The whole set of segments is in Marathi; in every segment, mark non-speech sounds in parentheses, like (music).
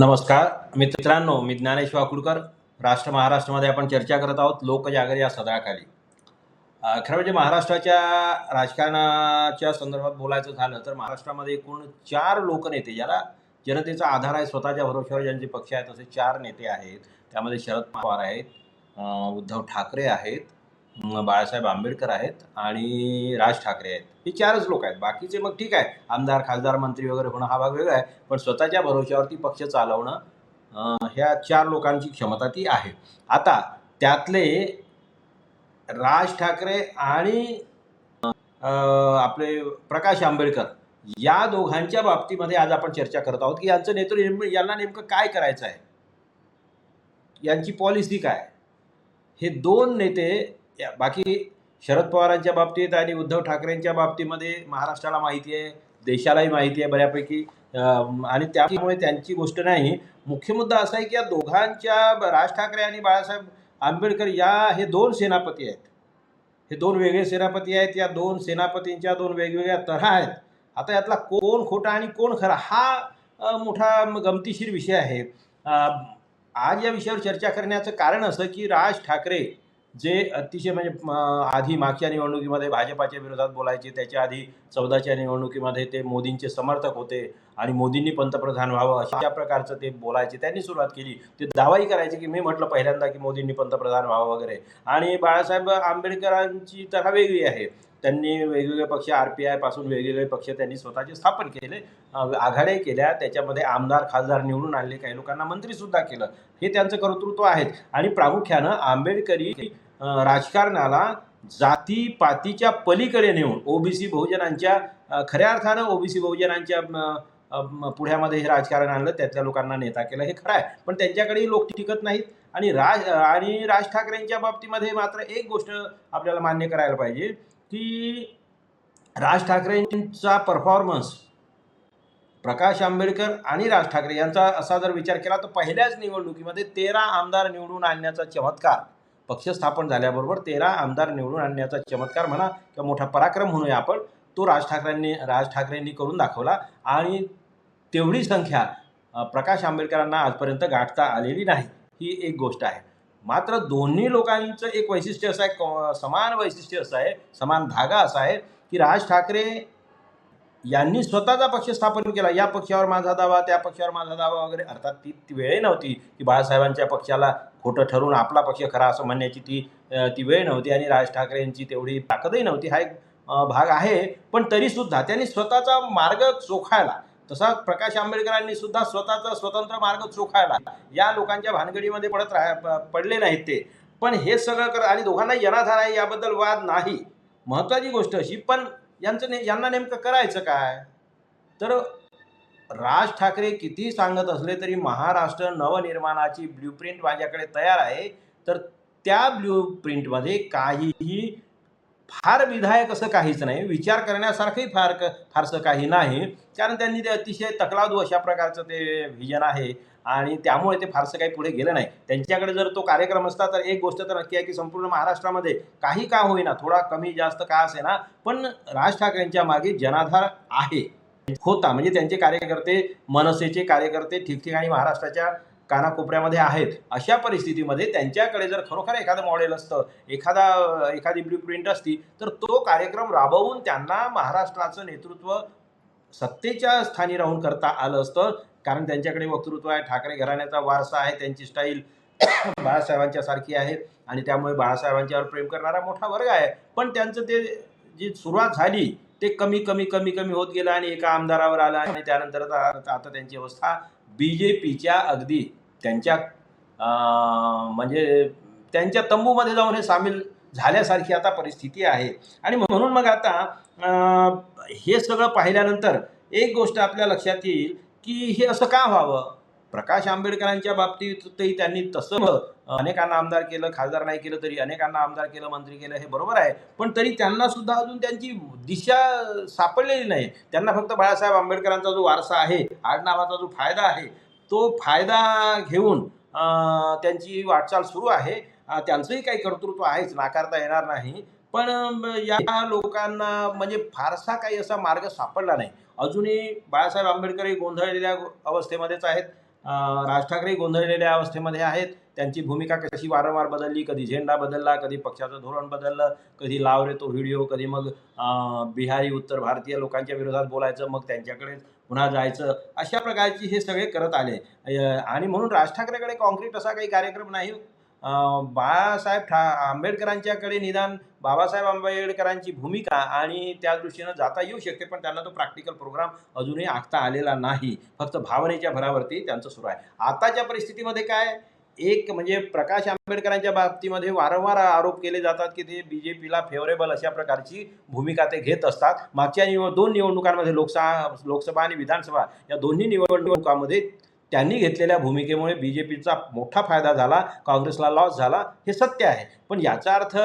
नमस्कार. मित्रांनो मी ज्ञानेश वाकुडकर. राष्ट्र महाराष्ट्रामध्ये आपण चर्चा करत आहोत. लोकजागर या सदराखाली. खरं म्हणजे महाराष्ट्राच्या राजकारणाच्या संदर्भात बोलायचं झालं तर महाराष्ट्रामध्ये एकूण चार लोकनेते ज्याला जनतेचा आधार आहे स्वतःच्या भरोश्यावर ज्यांचे पक्ष आहेत असे चार नेते आहेत. त्यामध्ये शरद पवार आहेत उद्धव ठाकरे आहेत. बाळासाहेब आंबेडकर आहेत आणि राज ठाकरे आहेत. हे चारच लोक आहेत. बाकीचे मग ठीक आहे. आमदार खासदार मंत्री वगैरे होणं हा भाग वेगळा आहे. पण स्वतःच्या भरोश्यावरती पक्ष चालवणं ह्या चार लोकांची क्षमता ती आहे. आता त्यातले राज ठाकरे आणि आपले प्रकाश आंबेडकर या दोघांच्या बाबतीमध्ये आज आपण चर्चा करत आहोत की यांचं नेतृत्व नेम- यांना नेमकं काय करायचं आहे? यांची पॉलिसी काय हे दोन नेते या- बाकी शरद पवारांच्या बाबतीत आणि उद्धव ठाकरेंच्या बाबतीमध्ये महाराष्ट्राला माहिती आहे देशालाही माहिती आहे बऱ्यापैकी. आणि त्यामुळे त्यांची गोष्ट नाही. मुख्य मुद्दा असा आहे की या दोघांच्या राज ठाकरे आणि बाळासाहेब आंबेडकर या हे दोन सेनापती आहेत. हे दोन वेगळे सेनापती आहेत. या दोन सेनापतींच्या दोन वेगवेगळ्या तऱ्हा आहेत. आता यातला कोण खोटा आणि कोण खरा हा मोठा गमतीशीर विषय आहे. आज या विषयावर चर्चा करण्याचं कारण असं की राज ठाकरे जे अतिशय म्हणजे आधी मागच्या निवडणुकीमध्ये भाजपाच्या विरोधात बोलायचे त्याच्या आधी चौदाच्या निवडणुकीमध्ये ते मोदींचे समर्थक होते आणि मोदींनी पंतप्रधान व्हावं अशा प्रकारचं ते बोलायचे. त्यांनी सुरुवात केली. ते दावाही करायचे की मी म्हटलं पहिल्यांदा की मोदींनी पंतप्रधान व्हावं वगैरे. आणि बाळासाहेब आंबेडकरांची तर वेगळी आहे. त्यांनी वेगवेगळे पक्ष आर पी आयपासून वेगवेगळे पक्ष त्यांनी स्वतःचे स्थापन केले आघाड्या केल्या त्याच्यामध्ये आमदार खासदार निवडून आणले काही लोकांना मंत्रीसुद्धा केलं. हे त्यांचं कर्तृत्व आहेत आणि प्रामुख्यानं आंबेडकरी राजकारणाला राजकारणाला जातीपातीच्या पलीकडे नेऊन ओबीसी बहुजनांच्या खऱ्या अर्थानं ओबीसी बहुजनांच्या पुढ्यामध्ये हे राजकारण आणलं त्यातल्या लोकांना नेता केलं हे खरं आहे. पण त्यांच्याकडेही लोक टिकत नाहीत. आणि राज आणि राज ठाकरेंच्या बाबतीमध्ये मात्र एक गोष्ट आपल्याला मान्य करायला पाहिजे. की राज ठाकरेंचा परफॉर्मन्स प्रकाश आंबेडकर आणि राज ठाकरे यांचा असा जर विचार केला तर पहिल्याच निवडणुकीमध्ये तेरा आमदार निवडून आणण्याचा चमत्कार पक्ष स्थापन झाल्याबरोबर तेरा आमदार निवडून आणण्याचा चमत्कार म्हणा किंवा मोठा पराक्रम म्हणूया आपण तो राज ठाकरेंनी राज ठाकरेंनी करून दाखवला आणि तेवढी संख्या प्रकाश आंबेडकरांना आजपर्यंत गाठता आलेली नाही. ही एक गोष्ट आहे. मात्र दोन्ही लोकांचं एक वैशिष्ट्य असं आहे क- समान वैशिष्ट्य असं आहे समान धागा असा आहे की राज ठाकरे यांनी स्वतःचा पक्ष स्थापन केला. या पक्षावर माझा दावा त्या पक्षावर माझा दावा वगैरे. अर्थात ती ती वेळ नव्हती की बाळासाहेबांच्या पक्षाला खोटं ठरवून आपला पक्ष खरा असं म्हणण्याची ती ती वेळ नव्हती आणि राज ठाकरेंची तेवढी ताकदही नव्हती. हा एक भाग आहे. पण तरीसुद्धा त्यांनी स्वतःचा मार्ग चोखायला तसा प्रकाश आंबेडकरांनी सुद्धा स्वतःचा स्वतंत्र मार्ग चोखायला या लोकांच्या भानगडीमध्ये पडत राह प- पडले नाहीत ते. पण हे सगळं कर आणि दोघांना यनाधार आहे याबद्दल वाद नाही. महत्त्वाची गोष्ट अशी पण यांचं ने यांना नेमकं करायचं काय? तर राज ठाकरे किती सांगत असले तरी महाराष्ट्र नवनिर्माणाची ब्ल्यूप्रिंट माझ्याकडे तयार आहे. तर त्या ब्ल्यूप्रिंटमध्ये काहीही फार विधायक असं काहीच नाही. विचार करण्यासारखंही फार क फारसं काही नाही. कारण त्यांनी ते अतिशय तकलादू अशा प्रकारचं ते व्हिजन आहे. आणि त्यामुळे ते फारसं काही पुढे गेलं नाही. त्यांच्याकडे जर तो कार्यक्रम असता तर एक गोष्ट तर नक्की आहे की संपूर्ण महाराष्ट्रामध्ये काही का होईना थोडा कमी जास्त का असे ना पण राज ठाकरेंच्या मागे जनाधार आहे. होता. म्हणजे त्यांचे कार्यकर्ते मनसेचे कार्यकर्ते ठिकठिकाणी महाराष्ट्राच्या कानाकोपऱ्यामध्ये आहेत अशा परिस्थितीमध्ये त्यांच्याकडे जर खरोखर एखादं मॉडेल असतं एखादा एखादी ब्ल्यू प्रिंट असती तर तो कार्यक्रम राबवून त्यांना महाराष्ट्राचं नेतृत्व सत्तेच्या स्थानी राहून करता आलं असतं. कारण त्यांच्याकडे वक्तृत्व आहे ठाकरे घराण्याचा वारसा आहे त्यांची स्टाईल (coughs) बाळासाहेबांच्या सारखी आहे आणि त्यामुळे बाळासाहेबांच्यावर प्रेम करणारा मोठा वर्ग आहे. पण त्यांचं ते जी सुरुवात झाली ते कमी कमी कमी कमी होत गेलं आणि एका आमदारावर आलं आणि त्यानंतर आता आता त्यांची अवस्था बी जे पीच्या अगदी त्यांच्या म्हणजे त्यांच्या तंबूमध्ये जाऊन हे सामील झाल्यासारखी आता परिस्थिती आहे. आणि म्हणून मग आता हे सगळं पाहिल्यानंतर एक गोष्ट आपल्या लक्षात येईल की हे असं का व्हावं? प्रकाश आंबेडकरांच्या बाबतीतही त्यांनी तसं अनेकांना आमदार केलं खासदार नाही केलं तरी अनेकांना आमदार केलं मंत्री केलं हे बरोबर आहे. पण तरी त्यांना सुद्धा अजून त्यांची दिशा सापडलेली नाही. त्यांना फक्त बाळासाहेब आंबेडकरांचा जो वारसा आहे आडनावाचा जो फायदा आहे तो फायदा घेऊन त्यांची वाटचाल सुरू आहे. त्यांचंही काही कर्तृत्व आहेच नाकारता येणार नाही. पण या लोकांना म्हणजे फारसा काही असा मार्ग सापडला नाही. अजूनही बाळासाहेब आंबेडकर हे गोंधळलेल्या अवस्थेमध्येच आहेत. राज ठाकरे गोंधळलेल्या अवस्थेमध्ये आहेत. त्यांची भूमिका कशी वारंवार बदलली कधी झेंडा बदलला कधी पक्षाचं धोरण बदललं कधी लाव रे तो व्हिडिओ कधी मग बिहारी उत्तर भारतीय लोकांच्या विरोधात बोलायचं मग त्यांच्याकडे पुन्हा जायचं अशा प्रकारची हे सगळे करत आले. आणि म्हणून राज ठाकरेकडे कॉन्क्रीट असा काही कार्यक्रम नाही. बाळासाहेब ठा आंबेडकरांच्याकडे निदान बाबासाहेब आंबेडकरांची भूमिका आणि त्या दृष्टीनं जाता येऊ शकते पण त्यांना तो प्रॅक्टिकल प्रोग्राम अजूनही आखता आलेला नाही. फक्त भावनेच्या भरावरती त्यांचं सुरू आहे. आताच्या परिस्थितीमध्ये काय? एक म्हणजे प्रकाश आंबेडकरांच्या बाबतीमध्ये वारंवार आरोप केले जातात की ते बी जे पीला फेवरेबल अशा प्रकारची भूमिका ते घेत असतात. मागच्या निवड दोन निवडणुकांमध्ये लोकसभा लोकसभा आणि विधानसभा या दोन्ही निवडणुकांमध्ये त्यांनी घेतलेल्या भूमिकेमुळे बी जे पीचा मोठा फायदा झाला काँग्रेसला लॉस झाला हे सत्य आहे. पण याचा अर्थ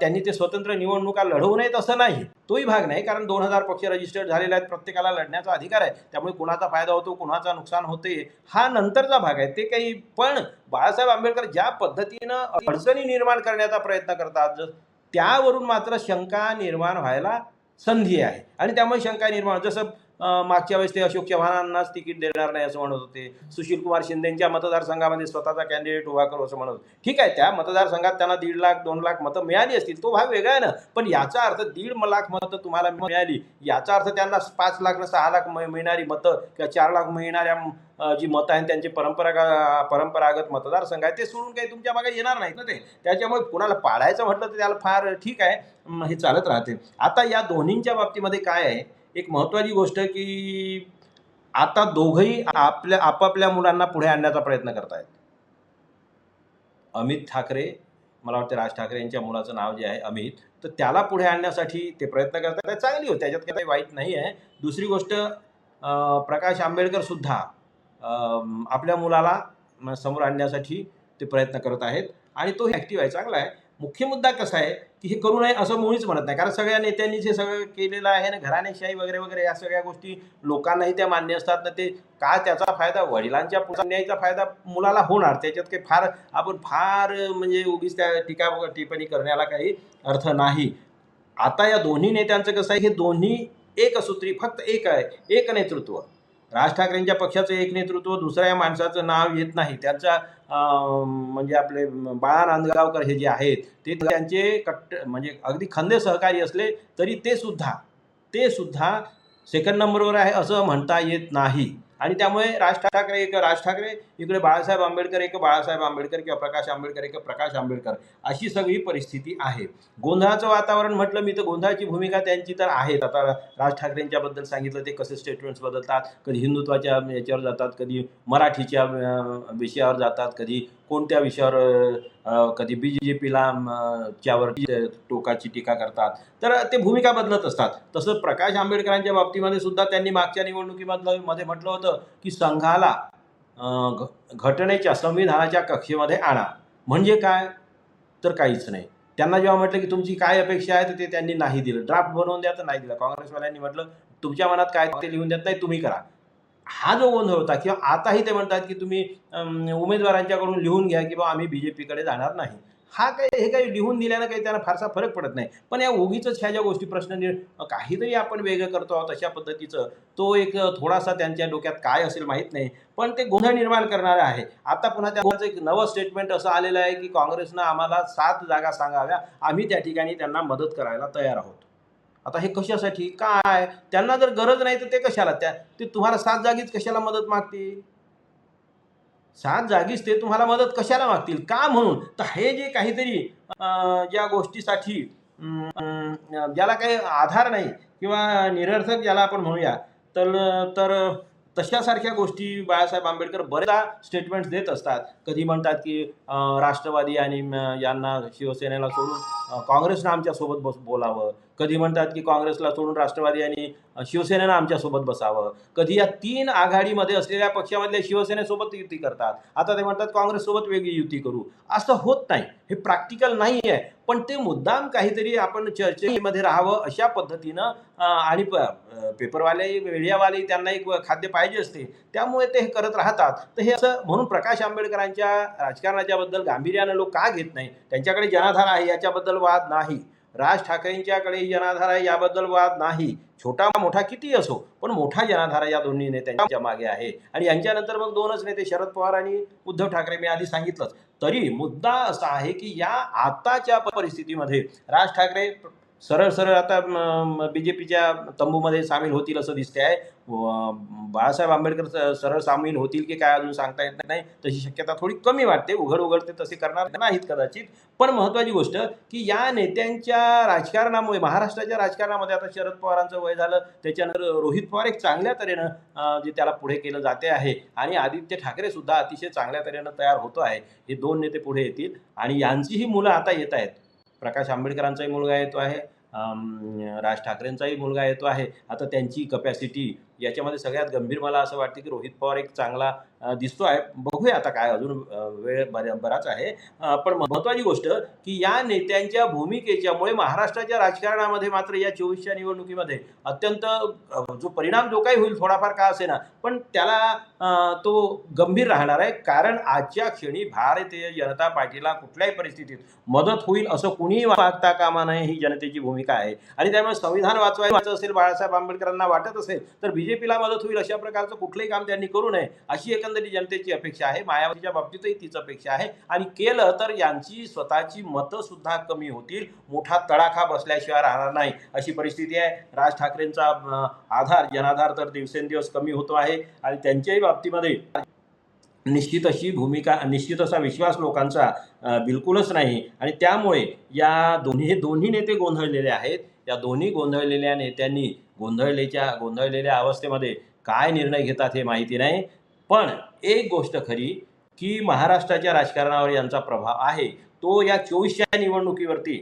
त्यांनी ते स्वतंत्र निवडणुका लढवू नयेत असं नाही. तोही भाग नाही कारण दोन हजार पक्ष रजिस्टर्ड झालेले आहेत प्रत्येकाला लढण्याचा अधिकार आहे. त्यामुळे कुणाचा फायदा होतो कुणाचा नुकसान होते हा नंतरचा भाग आहे. ते काही पण बाळासाहेब आंबेडकर ज्या पद्धतीनं अडचणी निर्माण करण्याचा प्रयत्न करतात त्यावरून मात्र शंका निर्माण व्हायला संधी आहे. आणि त्यामुळे शंका निर्माण जसं मागच्या वेळेस ते अशोक चव्हाणांनाच तिकीट देणार नाही असं म्हणत होते. सुशील कुमार शिंदेच्या मतदारसंघामध्ये स्वतःचा कॅन्डिडेट उभा करू असं म्हणत होते. ठीक आहे त्या मतदारसंघात त्यांना दीड लाख दोन लाख मतं मिळाली असतील तो भाग वेगळा आहे ना. पण याचा अर्थ दीड लाख मतं तुम्हाला मिळाली. याचा अर्थ त्यांना पाच लाख सहा लाख मिळणारी मतं किंवा चार लाख मिळणाऱ्या जी मतं आहेत त्यांचे परंपरागत परंपरागत मतदारसंघ आहे ते सोडून काही तुमच्या मागे येणार नाहीत ना ते. त्याच्यामुळे कुणाला पाडायचं म्हटलं तर त्याला फार ठीक आहे. हे चालत राहते. आता या दोन्हींच्या बाबतीमध्ये काय आहे? एक महत्त्वाची गोष्ट की आता दोघंही आपल्या आपापल्या मुलांना पुढे आणण्याचा प्रयत्न करतायत. अमित ठाकरे मला वाटतं राज ठाकरे यांच्या मुलाचं नाव जे आहे अमित तर त्याला पुढे आणण्यासाठी ते प्रयत्न करतात चांगली होती त्याच्यात काही वाईट नाही आहे. दुसरी गोष्ट प्रकाश आंबेडकर सुद्धा आपल्या मुलाला समोर आणण्यासाठी ते प्रयत्न करत आहेत. आणि तो ॲक्टिव्ह आहे चांगला आहे. मुख्य मुद्दा कसा आहे की हे करू नये असं मुळीच म्हणत नाही. कारण सगळ्या नेत्यांनीच हे सगळं केलेलं आहे ना घराणेशाही वगैरे वगैरे या सगळ्या गोष्टी लोकांनाही त्या मान्य असतात. ना ते का त्याचा फायदा वडिलांच्या पुण्याचा फायदा मुलाला होणार त्याच्यात काही फार आपण फार म्हणजे उगीच त्या टीका टिप्पणी करण्याला काही अर्थ नाही. आता या दोन्ही नेत्यांचं कसं आहे हे दोन्ही एकसूत्री फक्त एक आहे एक नेतृत्व. राज ठाकरेंच्या पक्षाचं एक नेतृत्व दुसऱ्या माणसाचं नाव येत नाही. त्यांचा म्हणजे आपले बाळा नांदगावकर हे जे आहेत ते त्यांचे कट्ट म्हणजे अगदी खंदे सहकारी असले तरी ते सुद्धा ते सुद्धा सेकंड नंबरवर आहे असं म्हणता येत नाही. आणि त्यामुळे राज ठाकरे एक राज ठाकरे इकडे बाळासाहेब आंबेडकर एक बाळासाहेब आंबेडकर किंवा प्रकाश आंबेडकर एक प्रकाश आंबेडकर. अशी सगळी परिस्थिती आहे. गोंधळाचं वातावरण म्हटलं मी तर गोंधळाची भूमिका त्यांची तर आहेच. आता राज ठाकरेंच्याबद्दल सांगितलं ते कसे स्टेटमेंट्स बदलतात कधी हिंदुत्वाच्या याच्यावर जातात कधी मराठीच्या विषयावर जातात कधी कोणत्या विषयावर कधी बी जे पीला च्यावर टोकाची टीका करतात. तर ते भूमिका बदलत असतात. तसं प्रकाश आंबेडकरांच्या बाबतीमध्ये सुद्धा त्यांनी मागच्या निवडणुकीमधलं मध्ये म्हटलं होतं की संघाला घटनेच्या संविधानाच्या कक्षेमध्ये आणा. म्हणजे काय? तर काहीच नाही. त्यांना जेव्हा म्हटलं की तुमची काय अपेक्षा आहे तर ते त्यांनी नाही दिलं. ड्राफ्ट बनवून द्या तर नाही दिलं. काँग्रेसवाल्यांनी म्हटलं तुमच्या मनात काय ते लिहून देत नाही तुम्ही करा. हा जो गोंधळ होता किंवा आताही ते म्हणतात की तुम्ही उमेदवारांच्याकडून लिहून घ्या की बा आम्ही बी जे पीकडे जाणार नाही. हा काही हे काही लिहून दिल्यानं काही त्यांना फारसा फरक पडत नाही. पण या उगीच ह्या ज्या गोष्टी प्रश्न काहीतरी आपण वेगळं करतो आहोत अशा पद्धतीचं तो एक थोडासा त्यांच्या डोक्यात काय असेल माहीत नाही. पण ते गोंधळ निर्माण करणारं आहे. आता पुन्हा त्याचं एक नवं स्टेटमेंट असं आलेलं आहे की काँग्रेसनं आम्हाला सात जागा सांगाव्या. आम्ही त्या ठिकाणी त्यांना मदत करायला तयार आहोत. आता हे कशासाठी? काय? त्यांना जर गरज नाही तर ते कशाला? त्या ते तुम्हाला सात जागीच कशाला मदत मागतील? सात जागीच ते तुम्हाला मदत कशाला मागतील? का म्हणून? तर हे जे काहीतरी ज्या गोष्टीसाठी ज्याला काही आधार नाही किंवा निरर्थक ज्याला आपण म्हणूया तर तर तशासारख्या गोष्टी बाळासाहेब आंबेडकर बरेचदा स्टेटमेंट्स देत असतात. कधी म्हणतात की राष्ट्रवादी आणि यांना शिवसेनेला सोडून काँग्रेसनं आमच्यासोबत बस बोलावं. कधी म्हणतात की काँग्रेसला सोडून राष्ट्रवादी आणि शिवसेनेनं आमच्यासोबत बसावं. कधी या तीन आघाडीमध्ये असलेल्या पक्षामधल्या शिवसेनेसोबत युती करतात. आता ते म्हणतात काँग्रेससोबत वेगळी युती करू. असं होत नाही. हे प्रॅक्टिकल नाही आहे पण ते मुद्दाम काहीतरी आपण चर्चेमध्ये राहावं अशा पद्धतीनं आणि प- पेपरवाले मीडियावाले त्यांना एक खाद्य पाहिजे असते. त्यामुळे ते हे करत राहतात. तर हे असं म्हणून प्रकाश आंबेडकरांच्या राजकारणाच्याबद्दल गांभीर्यानं लोक का घेत नाही? त्यांच्याकडे जनाधार आहे याच्याबद्दल वाद नाही. राज ठाकरेंच्याकडे जनाधार आहे याबद्दल वाद नाही. छोटा मोठा किती असो पण मोठा जनाधार या दोन्ही नेत्यांच्या मागे आहे. आणि यांच्यानंतर मग दोनच नेते शरद पवार आणि उद्धव ठाकरे मी आधी सांगितलंच. तरी मुद्दा असा आहे की या आताच्या परिस्थितीमध्ये राज ठाकरे सरळ सरळ आता बी जे पीच्या तंबूमध्ये सामील होतील असं दिसते आहे बाळासाहेब आंबेडकर सरळ सामील होतील की काय अजून सांगता येत नाही. तशी शक्यता थोडी कमी वाटते. उघड उघड ते तसे करणार नाहीत कदाचित. पण महत्त्वाची गोष्ट की या नेत्यांच्या राजकारणामुळे महाराष्ट्राच्या राजकारणामध्ये आता शरद पवारांचं वय झालं. त्याच्यानंतर रोहित पवार एक चांगल्या तऱ्हेनं जे त्याला पुढे केलं जाते आहे. आणि आदित्य ठाकरे सुद्धा अतिशय चांगल्या तऱ्हेनं तयार होतो आहे. हे दोन नेते पुढे येतील. आणि यांचीही मुलं आता येत आहेत. प्रकाश आंबेडकरांचाही मुलगा येतो आहे राज ठाकरेंचाही मुलगा येतो आहे. आता त्यांची कपॅसिटी याच्यामध्ये सगळ्यात गंभीर मला असं वाटतं की रोहित पवार एक चांगला दिसतो आहे बघूया आता काय अजून वेळ बऱ्या बराच आहे. पण महत्त्वाची गोष्ट की या नेत्यांच्या भूमिकेच्यामुळे महाराष्ट्राच्या राजकारणामध्ये मात्र या चोवीसच्या निवडणुकीमध्ये अत्यंत जो परिणाम जो काही होईल थोडाफार का असे ना पण त्याला तो गंभीर राहणार आहे. कारण आजच्या क्षणी भारतीय जनता पार्टीला कुठल्याही परिस्थितीत मदत होईल असं कुणीही वागता कामा नये ही जनतेची भूमिका आहे. आणि त्यामुळे संविधान वाचवायचं असेल बाळासाहेब आंबेडकरांना वाटत असेल तर बीजेपीला मदत होईल अशा प्रकारचं कुठलंही काम त्यांनी करू नये अशी एक एकंदरीत जनतेची अपेक्षा आहे. मायावतीच्या बाबतीतही तीच अपेक्षा आहे. आणि केलं तर यांची स्वतःची मतं सुद्धा कमी होतील. मोठा तडाखा बसल्याशिवाय राहणार नाही अशी परिस्थिती आहे. राज ठाकरेंचा आधार जनाधार तर दिवसेंदिवस कमी होतो आहे. आणि त्यांच्याही बाबतीमध्ये निश्चित अशी भूमिका निश्चित असा विश्वास लोकांचा बिलकुलच नाही. आणि त्यामुळे या दोन्ही हे दोन्ही नेते गोंधळलेले आहेत. या दोन्ही गोंधळलेल्या नेत्यांनी गोंधळलेच्या गोंधळलेल्या अवस्थेमध्ये काय निर्णय घेतात हे माहिती नाही. पण एक गोष्ट खरी की महाराष्ट्राच्या राजकारणावर यांचा प्रभाव आहे. तो या चोवीसच्या निवडणुकीवरती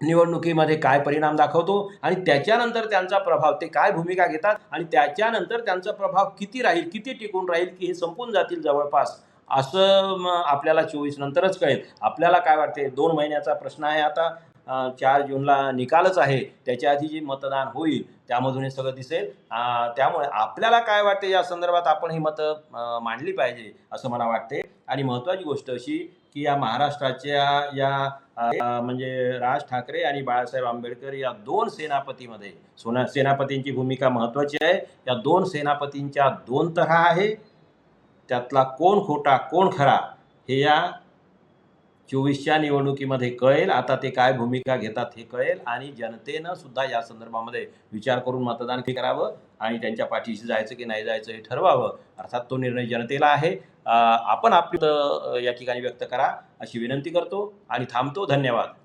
निवडणुकीमध्ये काय परिणाम दाखवतो आणि त्याच्यानंतर त्यांचा प्रभाव ते काय भूमिका घेतात आणि त्याच्यानंतर त्यांचा प्रभाव किती राहील किती टिकून राहील की हे संपून जातील जवळपास असं आपल्याला चोवीस नंतरच कळेल. आपल्याला काय वाटते? दोन महिन्याचा प्रश्न आहे आता. चार जूनला निकालच आहे. त्याच्या आधी जे मतदान होईल त्यामधून हे सगळं दिसेल. त्यामुळे आपल्याला काय वाटते या संदर्भात आपण ही मतं मांडली पाहिजे असं मला वाटते. आणि महत्त्वाची गोष्ट अशी की या महाराष्ट्राच्या या म्हणजे राज ठाकरे आणि बाळासाहेब आंबेडकर या दोन सेनापतीमध्ये सोना सेनापतींची भूमिका महत्त्वाची आहे. या दोन सेनापतींच्या दोन तऱ्हा आहे. त्यातला कोण खोटा कोण खरा हे या चोवीसच्या निवडणुकीमध्ये कळेल आता ते काय भूमिका घेतात हे कळेल आणि जनतेनं सुद्धा या संदर्भामध्ये विचार करून मतदान करावं आणि त्यांच्या पाठीशी जायचं की नाही जायचं हे ठरवावं. अर्थात तो निर्णय जनतेला आहे. आपण आपलं या ठिकाणी व्यक्त करा अशी विनंती करतो आणि थांबतो. धन्यवाद.